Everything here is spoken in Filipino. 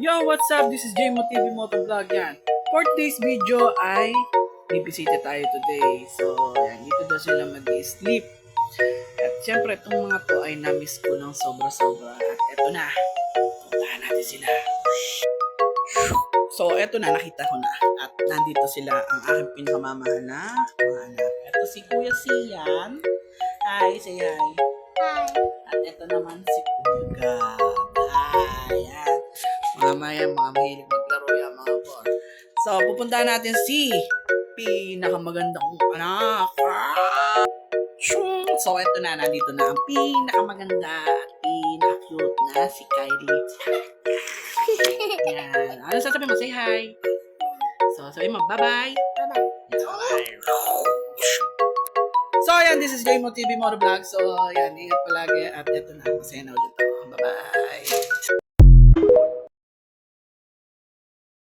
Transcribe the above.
what's up? This is JMO TV Motovlog yan. For today's video ay bibisita tayo today. So, yan, dito daw sila mag-sleep. At syempre, itong mga to ay na-miss ko ng sobra-sobra. At eto na, puntahan natin sila. So, eto na, nakita ko na. At nandito sila ang aking pinakamamahal na mga anak. Eto si Kuya Sian. Hi, say hi. Hi. At ito naman si Kuya. Mamaya, mga mahilig maglaro yan, mga por. So, pupuntahan natin si pinakamagandang anak. So, ito na, nandito na ang pinakamaganda at pinaka-cute na si Kylie. Ayan. Ano sasabihin mo? Say hi. So, sabihin mo, bye-bye. Bye-bye. So, ayan, this is JMO TV Motovlog. So, ayan, ingat palagi. At ito na, masaya na ulit.